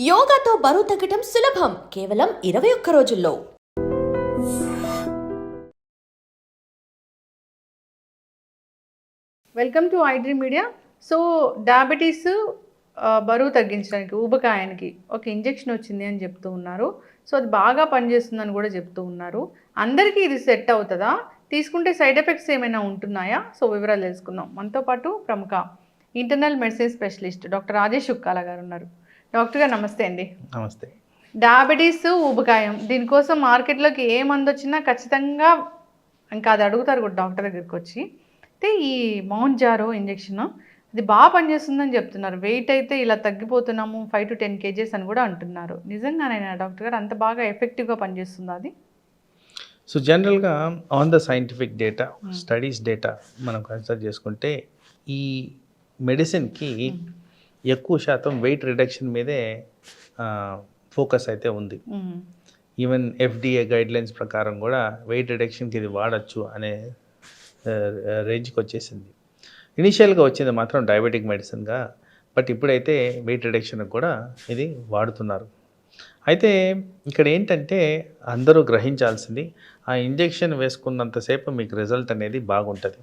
యోగాతో బరువు తగ్గటం సులభం. కేవలం ఇరవై ఒక్క రోజుల్లో. Welcome to iDream media so diabetes బరువు తగ్గించడానికి ఊబకాయానికి ఒక ఇంజెక్షన్ వచ్చింది అని చెప్తూ ఉన్నారు. సో అది బాగా పనిచేస్తుందని కూడా చెప్తూ ఉన్నారు. అందరికీ ఇది సెట్ అవుతుందా? తీసుకుంటే సైడ్ ఎఫెక్ట్స్ ఏమైనా ఉంటున్నాయా? సో వివరాలు తెలుసుకుందాం. మనతో పాటు ప్రముఖ internal medicine specialist doctor Rajesh Ukkala గారు ఉన్నారు. డాక్టర్ గారు నమస్తే అండి. నమస్తే. డయాబెటీస్ ఊబకాయం దీనికోసం మార్కెట్లోకి ఏ మందు వచ్చినా ఖచ్చితంగా ఇంకా అది అడుగుతారు కూడా డాక్టర్ దగ్గరికి వచ్చి. అయితే ఈ మౌంట్ జారో ఇంజెక్షన్ అది బాగా పనిచేస్తుందని చెప్తున్నారు. వెయిట్ అయితే ఇలా తగ్గిపోతున్నాము ఫైవ్ టు టెన్ కేజెస్ అని కూడా అంటున్నారు. నిజంగానైనా డాక్టర్ గారు? అంత బాగా ఎఫెక్టివ్గా పనిచేస్తుందా అది? సో జనరల్గా on the scientific data studies data మనం కన్సిడర్ చేసుకుంటే ఈ మెడిసిన్కి ఎక్కువ శాతం వెయిట్ రిడక్షన్ మీదే ఫోకస్ అయితే ఉంది. ఈవెన్ ఎఫ్డిఏ గైడ్లైన్స్ ప్రకారం కూడా వెయిట్ రిడక్షన్కి ఇది వాడచ్చు అనే రేంజ్కి వచ్చేసింది. ఇనిషియల్గా వచ్చింది మాత్రం డయాబెటిక్ మెడిసిన్గా బట్ ఇప్పుడైతే వెయిట్ రిడక్షన్ కూడా ఇది వాడుతున్నారు. అయితే ఇక్కడ ఏంటంటే అందరూ గ్రహించాల్సింది ఆ ఇంజెక్షన్ వేసుకున్నంతసేపు మీకు రిజల్ట్ అనేది బాగుంటుంది.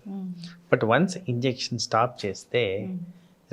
బట్ వన్స్ ఇంజెక్షన్ స్టాప్ చేస్తే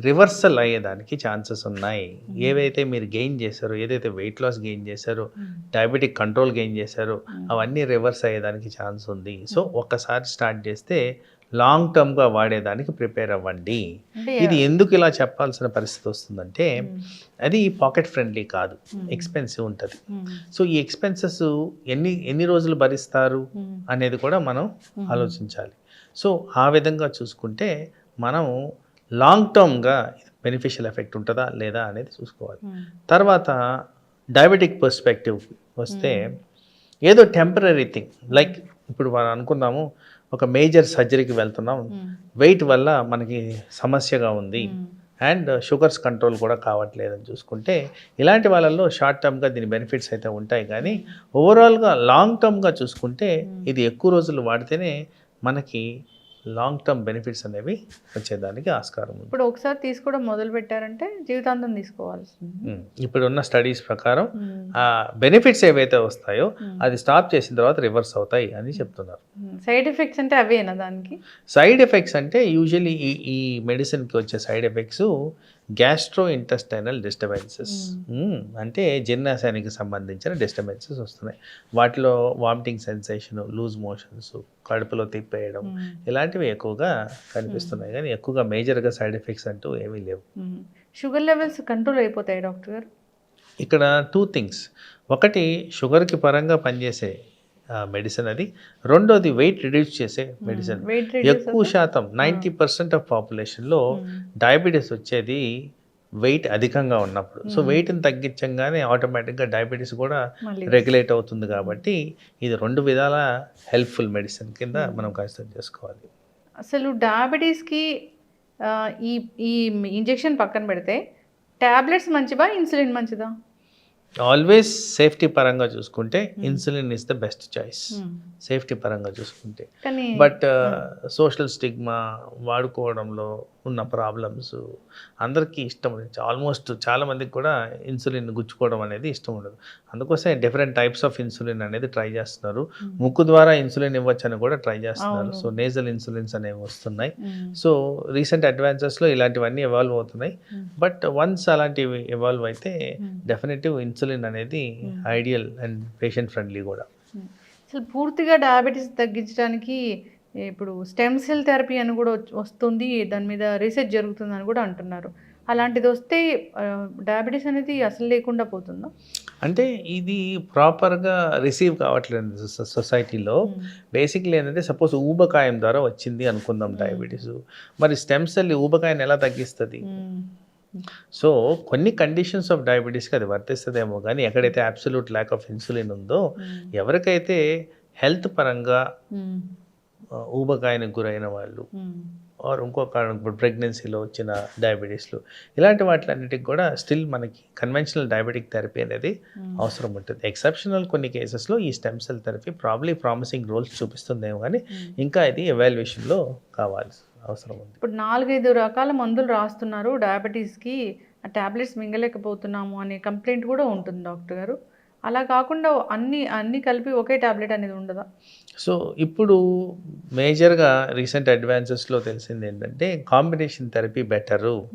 రివర్సల్ అయ్యేదానికి ఛాన్సెస్ ఉన్నాయి. ఏవైతే మీరు గెయిన్ చేశారో ఏదైతే వెయిట్ లాస్ గెయిన్ చేశారో డయాబెటిక్ కంట్రోల్ గెయిన్ చేశారో అవన్నీ రివర్స్ అయ్యేదానికి ఛాన్స్ ఉంది. సో ఒక్కసారి స్టార్ట్ చేస్తే లాంగ్ టర్మ్గా వాడేదానికి ప్రిపేర్ అవ్వండి. ఇది ఎందుకు ఇలా చెప్పాల్సిన పరిస్థితి వస్తుందంటే అది పాకెట్ ఫ్రెండ్లీ కాదు. ఎక్స్పెన్సివ్ ఉంటుంది. సో ఈ ఎక్స్పెన్సెస్ ఎన్ని ఎన్ని రోజులు భరిస్తారు. అనేది కూడా మనం ఆలోచించాలి. సో ఆ విధంగా చూసుకుంటే మనం లాంగ్ టర్మ్గా బెనిఫిషియల్ ఎఫెక్ట్ ఉంటుందా లేదా అనేది చూసుకోవాలి. మ్మ్. తర్వాత డయాబెటిక్ పర్స్పెక్టివ్ వస్తే ఏదో టెంపరీ థింగ్. లైక్ ఇప్పుడు మనం అనుకుందాము ఒక మేజర్ సర్జరీకి వెళ్తున్నాం. మ్మ్. వెయిట్ వల్ల మనకి సమస్యగా ఉంది. అండ్ షుగర్స్ కంట్రోల్ కూడా కావట్లేదని చూసుకుంటే ఇలాంటి వాళ్ళల్లో షార్ట్ టర్మ్గా దీని బెనిఫిట్స్ అయితే ఉంటాయి. కానీ ఓవరాల్గా లాంగ్ టర్మ్గా చూసుకుంటే ఇది ఎక్కువ రోజులు వాడితేనే మనకి లాంగ్ టర్మ్ బెనిఫిట్స్ అనేవి వచ్చేదానికి ఆస్కారం ఉంది. ఇప్పుడు ఒకసారి తీసుకోవడం మొదలు పెట్టారంటే జీవితాంతం తీసుకోవాల్సింది. ఉమ్, ఇప్పుడున్న స్టడీస్ ప్రకారం. ఆ బెనిఫిట్స్ ఏవైతే వస్తాయో అది స్టాప్ చేసిన తర్వాత రివర్స్ అవుతాయి అని చెప్తున్నారు. సైడ్ ఎఫెక్ట్స్ అంటే అవేనా దానికి? సైడ్ ఎఫెక్ట్స్ అంటే యూజువలీ ఈ ఈ మెడిసిన్కి వచ్చే side effects gastrointestinal disturbances అంటే జీర్ణాశయానికి సంబంధించిన డిస్టర్బెన్సెస్ వస్తున్నాయి. వాటిలో వామిటింగ్ సెన్సేషన్ లూజ్ మోషన్స్ కడుపులో తిప్పేయడం ఇలాంటివి ఎక్కువగా కనిపిస్తున్నాయి. కానీ ఎక్కువగా మేజర్గా సైడ్ ఎఫెక్ట్స్ అంటూ ఏమీ లేవు. షుగర్ లెవెల్స్ కంట్రోల్ అయిపోతాయి డాక్టర్ గారు? ఇక్కడ టూ థింగ్స్ ఒకటి షుగర్కి పరంగా పనిచేసే మెడిసిన్ అది. రెండోది వెయిట్ రిడ్యూస్ చేసే మెడిసిన్ వెయిట్ ఎక్కువ శాతం నైంటీ పర్సెంట్ ఆఫ్ పాపులేషన్లో డయాబెటీస్ వచ్చేది వెయిట్ అధికంగా ఉన్నప్పుడు. సో వెయిట్ని తగ్గించంగానే ఆటోమేటిక్గా డయాబెటీస్ కూడా రెగ్యులేట్ అవుతుంది కాబట్టి ఇది రెండు విధాల హెల్ప్ఫుల్ మెడిసిన్ కింద మనం కన్సిడర్ చేసుకోవాలి. అసలు డయాబెటీస్కి ఈ ఈ ఇంజెక్షన్ పక్కన పెడితే టాబ్లెట్స్ మంచివా ఇన్సులిన్ మంచిదా? ఆల్వేస్ సేఫ్టీ పరంగా చూసుకుంటే insulin is the best choice safety పరంగా చూసుకుంటే. బట్ సోషల్ స్టిగ్మా వాడుకోవడంలో ఉన్న ప్రాబ్లమ్స్ అందరికీ ఇష్టం ఉండదు. ఆల్మోస్ట్ చాలా మందికి కూడా ఇన్సులిన్ గుచ్చుకోవడం అనేది ఇష్టం ఉండదు. అందుకోసం డిఫరెంట్ టైప్స్ ఆఫ్ ఇన్సులిన్ అనేది ట్రై చేస్తున్నారు. ముక్కు ద్వారా ఇన్సులిన్ ఇవ్వచ్చని కూడా ట్రై చేస్తున్నారు. సో నేజల్ ఇన్సులిన్స్ అనేవి వస్తున్నాయి. సో రీసెంట్ అడ్వాన్సెస్లో ఇలాంటివన్నీ ఎవాల్వ్ అవుతున్నాయి. బట్ వన్స్ అలాంటివి ఎవాల్వ్ అయితే డెఫినెటివ్ ఇన్సులిన్ అనేది ఐడియల్ అండ్ పేషెంట్ ఫ్రెండ్లీ కూడా. అసలు పూర్తిగా డయాబెటీస్ తగ్గించడానికి ఇప్పుడు స్టెమ్ సెల్ థెరపీ అని కూడా వస్తుంది దాని మీద రీసెర్చ్ జరుగుతుంది అని కూడా అంటున్నారు. అలాంటిది వస్తే డయాబెటీస్ అనేది అసలు లేకుండా పోతుందా? అంటే ఇది ప్రాపర్గా రిసీవ్ కావట్లేదు సొసైటీలో. బేసిక్లీ ఏంటంటే సపోజ్ ఊబకాయం ద్వారా వచ్చింది అనుకుందాం డయాబెటీస్. మరి స్టెమ్ సెల్ ఊబకాయాన్ని ఎలా తగ్గిస్తుంది? సో కొన్ని కండిషన్స్ ఆఫ్ డయాబెటీస్కి అది వర్తిస్తుందేమో కానీ ఎక్కడైతే అబ్సల్యూట్ ల్యాక్ ఆఫ్ ఇన్సులిన్ ఉందో ఎవరికైతే హెల్త్ పరంగా ఊబకాయానికి గురైన వాళ్ళు. ఆర్ ఇంకో కారణం ఇప్పుడు ప్రెగ్నెన్సీలో వచ్చిన డయాబెటీస్లు. ఇలాంటి వాటిలన్నిటికి కూడా స్టిల్ మనకి కన్వెన్షనల్ డయాబెటిక్ థెరపీ అనేది అవసరం ఉంటుంది. ఎక్సెప్షనల్ కొన్ని కేసెస్లో ఈ stem cell therapy probably promising roles చూపిస్తుందేమో కానీ ఇంకా ఇది ఎవాల్యుయేషన్లో కావాల్సి అవసరం ఉంది. ఇప్పుడు నాలుగైదు రకాల మందులు రాస్తున్నారు. డయాబెటీస్కి ఆ ట్యాబ్లెట్స్ మింగలేకపోతున్నాము అనే కంప్లైంట్ కూడా ఉంటుంది డాక్టర్ గారు. అలా కాకుండా అన్ని అన్ని కలిపి ఒకే ట్యాబ్లెట్ అనేది ఉండదా? సో ఇప్పుడు మేజర్గా రీసెంట్ అడ్వాన్సెస్లో తెలిసింది ఏంటంటే కాంబినేషన్ థెరపీ బెటరు.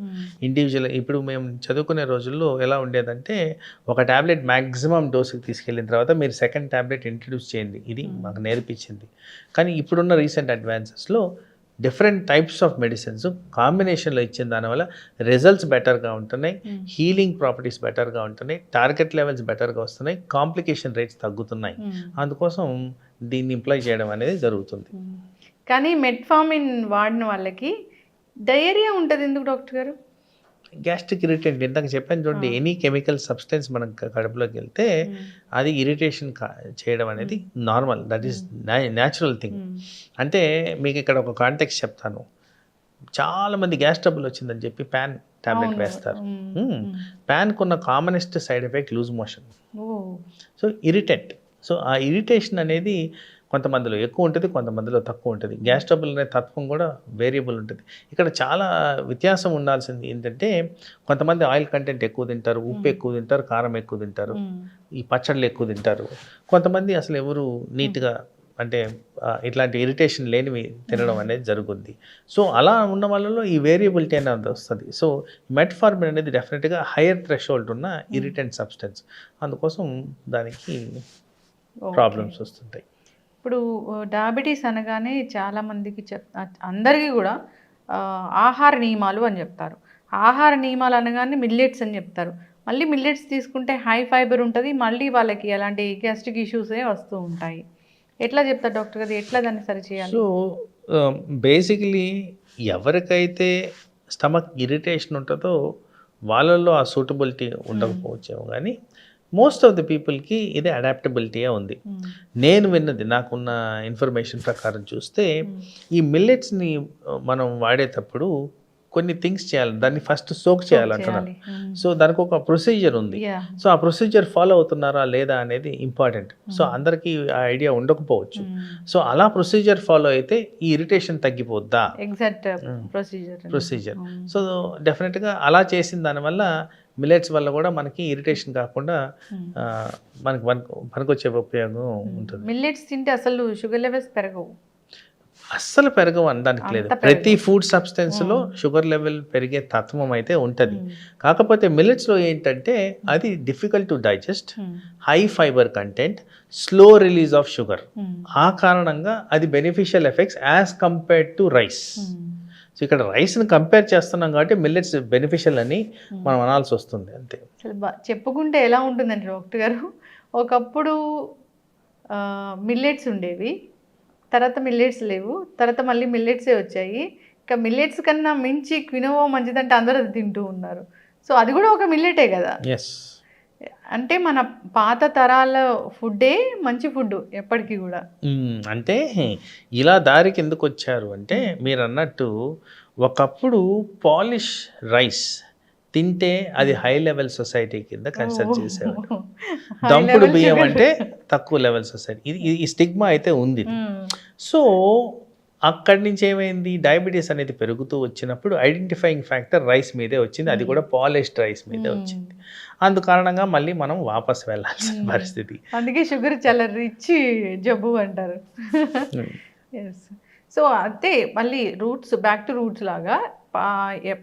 ఇండివిజువల్ ఇప్పుడు మేము చదువుకునే రోజుల్లో ఎలా ఉండేదంటే ఒక ట్యాబ్లెట్ మ్యాక్సిమం డోసుకి తీసుకెళ్ళిన తర్వాత మీరు సెకండ్ ట్యాబ్లెట్ ఇంట్రడ్యూస్ చేయండి. ఇది మాకు నేర్పించింది. కానీ ఇప్పుడున్న రీసెంట్ అడ్వాన్సెస్లో డిఫరెంట్ టైప్స్ ఆఫ్ మెడిసిన్స్ కాంబినేషన్లో ఇచ్చిన దానివల్ల రిజల్ట్స్ బెటర్గా ఉంటున్నాయి. హీలింగ్ ప్రాపర్టీస్ బెటర్గా ఉంటున్నాయి. టార్గెట్ లెవెల్స్ బెటర్గా వస్తున్నాయి. కాంప్లికేషన్ రేట్స్ తగ్గుతున్నాయి. అందుకోసం దీన్ని ఇంప్లై చేయడం అనేది జరుగుతుంది. కానీ మెట్ఫామిన్ వాడిన వాళ్ళకి డయేరియా ఉంటుంది ఎందుకు డాక్టర్ గారు? గ్యాస్ట్రిక్ ఇరిటెంట్ ఇందాక చెప్పాను చూడండి ఎనీ కెమికల్ సబ్స్టెన్స్ మనం కడుపులోకి వెళ్తే అది ఇరిటేషన్ చేయడం అనేది normal that is natural thing. అంటే మీకు ఇక్కడ ఒక కాంటెక్స్ చెప్తాను. చాలా మంది గ్యాస్ ట్రబుల్ వచ్చిందని చెప్పి ప్యాన్ టాబ్లెట్ వేస్తారు. ప్యాన్కు ఉన్న commonest side effect loose motion. So irritant. So ఆ ఇరిటేషన్ అనేది కొంతమందిలో ఎక్కువ ఉంటుంది కొంతమందిలో తక్కువ ఉంటుంది. గ్యాస్ ట్రబుల్ అనే తత్వం కూడా వేరియబుల్ ఉంటుంది. ఇక్కడ చాలా వ్యత్యాసం ఉండాల్సింది ఏంటంటే కొంతమంది ఆయిల్ కంటెంట్ ఎక్కువ తింటారు ఉప్పు ఎక్కువ తింటారు కారం ఎక్కువ తింటారు ఈ పచ్చళ్ళు ఎక్కువ తింటారు. కొంతమంది అసలు ఎవరు నీట్గా అంటే ఇట్లాంటి ఇరిటేషన్ లేనివి తినడం అనేది జరుగుద్ది. సో అలా ఉన్న వాళ్ళలో ఈ వేరియబిలిటీ అనేది వస్తుంది. సో మెట్ఫార్మిన్ అనేది డెఫినెట్గా హైయర్ థ్రెషోల్డ్ ఉన్న ఇరిటెంట్ సబ్స్టెన్స్. అందుకోసం దానికి ప్రాబ్లమ్స్ వస్తుంటాయి. ఇప్పుడు డయాబెటీస్ అనగానే చాలామందికి చెప్ అందరికీ కూడా ఆహార నియమాలు అని చెప్తారు. ఆహార నియమాలు అనగానే మిల్లెట్స్ అని చెప్తారు. మళ్ళీ మిల్లెట్స్ తీసుకుంటే హై ఫైబర్ ఉంటుంది మళ్ళీ వాళ్ళకి అలాంటి గ్యాస్ట్రిక్ ఇష్యూసే వస్తూ ఉంటాయి. ఎట్లా చెప్తారు డాక్టర్ గారు? ఎట్లా దాన్ని సరిచేయాలి సో బేసికలీ ఎవరికైతే స్టమక్ ఇరిటేషన్ ఉంటుందో వాళ్ళల్లో ఆ సూటబిలిటీ ఉండకపోవచ్చేమో కానీ మోస్ట్ ఆఫ్ ది పీపుల్కి ఇది అడాప్టబిలిటీయే ఉంది మ్మ్. నేను విన్నది నాకున్న ఇన్ఫర్మేషన్ ప్రకారం చూస్తే ఈ మిల్లెట్స్ని మనం వాడేటప్పుడు కొన్ని థింగ్స్ చేయాలి. దాన్ని ఫస్ట్ సోక్ చేయాలంటున్నారు. సో దానికి ఒక ప్రొసీజర్ ఉంది. సో ఆ ప్రొసీజర్ ఫాలో అవుతున్నారా లేదా అనేది ఇంపార్టెంట్ సో అందరికీ ఆ ఐడియా ఉండకపోవచ్చు. సో అలా ప్రొసీజర్ ఫాలో అయితే ఈ ఇరిటేషన్ తగ్గిపోద్దా? ఎగ్జాక్ట్ ప్రొసీజర్ ప్రొసీజర్ సో డెఫినెట్గా అలా చేసిన దానివల్ల మిలెట్స్ వల్ల కూడా మనకి ఇరిటేషన్ కాకుండా మనకి పనికి పనికొచ్చే ఉపయోగం ఉంటుంది. మిల్లెట్స్ తింటే అసలు షుగర్ లెవెల్స్ పెరగవు. అస్సలు పెరగవు అనడానికి లేదు. ప్రతి ఫుడ్ సబ్స్టెన్స్లో షుగర్ లెవెల్ పెరిగే తత్వం అయితే ఉంటుంది. కాకపోతే మిల్లెట్స్లో ఏంటంటే అది difficult to digest high fibre content slow release of sugar ఆ కారణంగా అది beneficial effects as compared to rice so ఇక్కడ రైస్ని కంపేర్ చేస్తున్నాం కాబట్టి మిల్లెట్స్ బెనిఫిషియల్ అని మనం అనాల్సి వస్తుంది అంతే. చెప్పుకుంటే ఎలా ఉంటుందంటే డాక్టర్ గారు? ఒకప్పుడు మిల్లెట్స్ ఉండేవి. తర్వాత మిల్లెట్స్ లేవు. తర్వాత మళ్ళీ మిల్లెట్సే వచ్చాయి. ఇంకా మిల్లెట్స్ కన్నా మించి క్వినోవా మంచిదంటే అందరూ అది తింటూ ఉన్నారు. సో అది కూడా ఒక మిల్లెటే కదా? ఎస్ అంటే మన పాత తరాల ఫుడ్డే మంచి ఫుడ్ ఎప్పటికీ కూడా. అంటే ఇలా దారికి ఎందుకు వచ్చారు అంటే మీరు అన్నట్టు ఒకప్పుడు పాలిష్ రైస్ తింటే అది హై లెవెల్ సొసైటీ కింద కన్సిడర్ చేసేవారు దంపుడు బియ్యం అంటే తక్కువ లెవెల్ సొసైటీ. ఇది ఈ స్టిగ్మా అయితే ఉంది సో అక్కడి నుంచి ఏమైంది? డయాబెటీస్ అనేది పెరుగుతూ వచ్చినప్పుడు ఐడెంటిఫైయింగ్ ఫ్యాక్టర్ రైస్ మీదే వచ్చింది. అది కూడా పాలిష్డ్ రైస్ మీదే వచ్చింది. అందు కారణంగా మళ్ళీ మనం వాపస్ వెళ్ళాల్సిన పరిస్థితి. అందుకే షుగర్ చాలా రిచ్ జబ్బు అంటారు. సో అంతే. మళ్ళీ రూట్స్ బ్యాక్ టు రూట్స్ లాగా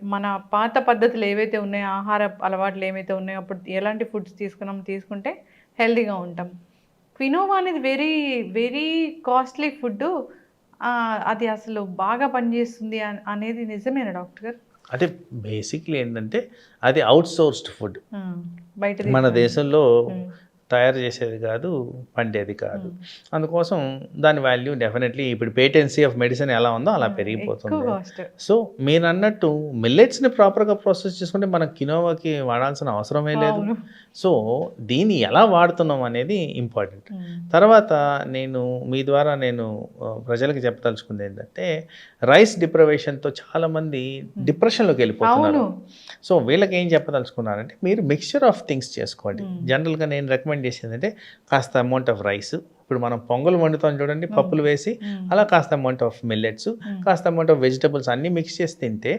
మన పాత పద్ధతులు ఏవైతే ఉన్నాయో ఆహార అలవాట్లు ఏవైతే ఉన్నాయో అప్పుడు ఎలాంటి ఫుడ్స్ తీసుకున్నాం తీసుకుంటే హెల్తీగా ఉంటాం. క్వినోవా అనేది వెరీ వెరీ కాస్ట్లీ ఫుడ్ అది అసలు బాగా పనిచేస్తుంది అన్- అనేది నిజమేనా డాక్టర్ గారు? అంటే బేసిక్లీ ఏంటంటే అది అవుట్ సోర్స్డ్ ఫుడ్ బయట మన దేశంలో తయారు చేసేది కాదు పండేది కాదు. అందుకోసం దాని వాల్యూ డెఫినెట్లీ ఇప్పుడు పేటెన్సీ ఆఫ్ మెడిసిన్ ఎలా ఉందో అలా పెరిగిపోతుంది. సో మీరు అన్నట్టు మిల్లెట్స్ని ప్రాపర్గా ప్రాసెస్ చేసుకుంటే మనం కినోవాకి వాడాల్సిన అవసరమే లేదు. సో దీన్ని ఎలా వాడుతున్నాం అనేది ఇంపార్టెంట్. తర్వాత నేను మీ ద్వారా నేను ప్రజలకు చెప్పదలుచుకుంది ఏంటంటే రైస్ డిప్రవేషన్తో చాలామంది డిప్రెషన్లోకి వెళ్ళిపోతున్నారు. సో వీళ్ళకి ఏం చెప్పదలుచుకున్నారంటే మీరు మిక్చర్ ఆఫ్ థింగ్స్ చేసుకోండి. జనరల్గా నేను రికమెండ్ చేసేది అంటే కాస్త అమౌంట్ ఆఫ్ రైస్ ఇప్పుడు మనం పొంగల్ వండుతాం చూడండి పప్పులు వేసి అలా కాస్త అమౌంట్ ఆఫ్ మిల్లెట్స్ కాస్త అమౌంట్ ఆఫ్ వెజిటబుల్స్ అన్ని మిక్స్ చేసి తింటే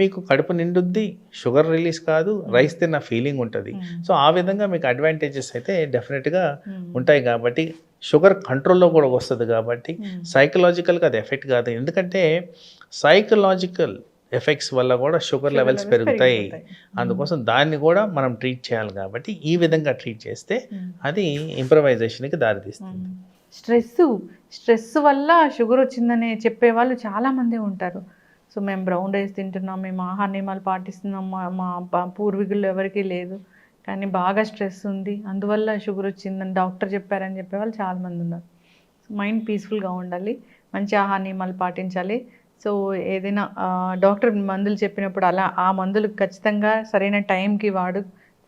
మీకు కడుపు నిండుద్ది షుగర్ రిలీజ్ కాదు రైస్ తిన్న ఫీలింగ్ ఉంటుంది. సో ఆ విధంగా మీకు అడ్వాంటేజెస్ అయితే డెఫినెట్గా ఉంటాయి కాబట్టి షుగర్ కంట్రోల్లో కూడా వస్తుంది కాబట్టి సైకలాజికల్గా అది ఎఫెక్ట్ కాదు. ఎందుకంటే సైకలాజికల్ ఎఫెక్ట్స్ వల్ల కూడా షుగర్ లెవెల్స్ పెరుగుతాయి. అందుకోసం దాన్ని కూడా మనం ట్రీట్ చేయాలి కాబట్టి ఈ విధంగా ట్రీట్ చేస్తే అది ఇంప్రవైజేషన్కి దారితీస్తుంది. స్ట్రెస్ స్ట్రెస్ వల్ల షుగర్ వచ్చిందని చెప్పే వాళ్ళు చాలామంది ఉంటారు. సో మేము బ్రౌన్ రైస్ తింటున్నాం మేము ఆహార నియమాలు పాటిస్తున్నాం మా మా పూర్వీకులు ఎవరికీ లేదు. కానీ బాగా స్ట్రెస్ ఉంది. అందువల్ల షుగర్ వచ్చిందని డాక్టర్ చెప్పారని చెప్పే వాళ్ళు చాలామంది ఉన్నారు. మైండ్ పీస్ఫుల్గా ఉండాలి. మంచి ఆహార నియమాలు పాటించాలి. సో ఏదైనా డాక్టర్ మందులు చెప్పినప్పుడు అలా ఆ మందులు ఖచ్చితంగా సరైన టైంకి వాడు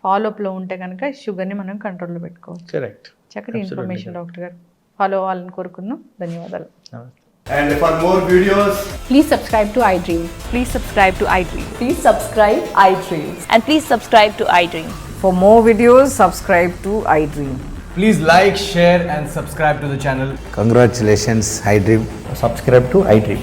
ఫాలోఅప్లో ఉంటే కనుక షుగర్ని మనం కంట్రోల్లో పెట్టుకోవచ్చు కరెక్ట్ చక్కటి ఇన్ఫర్మేషన్ డాక్టర్ గారు ఫాలో అవ్వాలని కోరుకుందాం ధన్యవాదాలు And for more videos, Please subscribe to iDream. Please subscribe to iDream. Please subscribe iDreams. And please subscribe to iDream. For more videos, subscribe to iDream. please like, share, and subscribe to the channel. Congratulations, iDream. subscribe to iDream.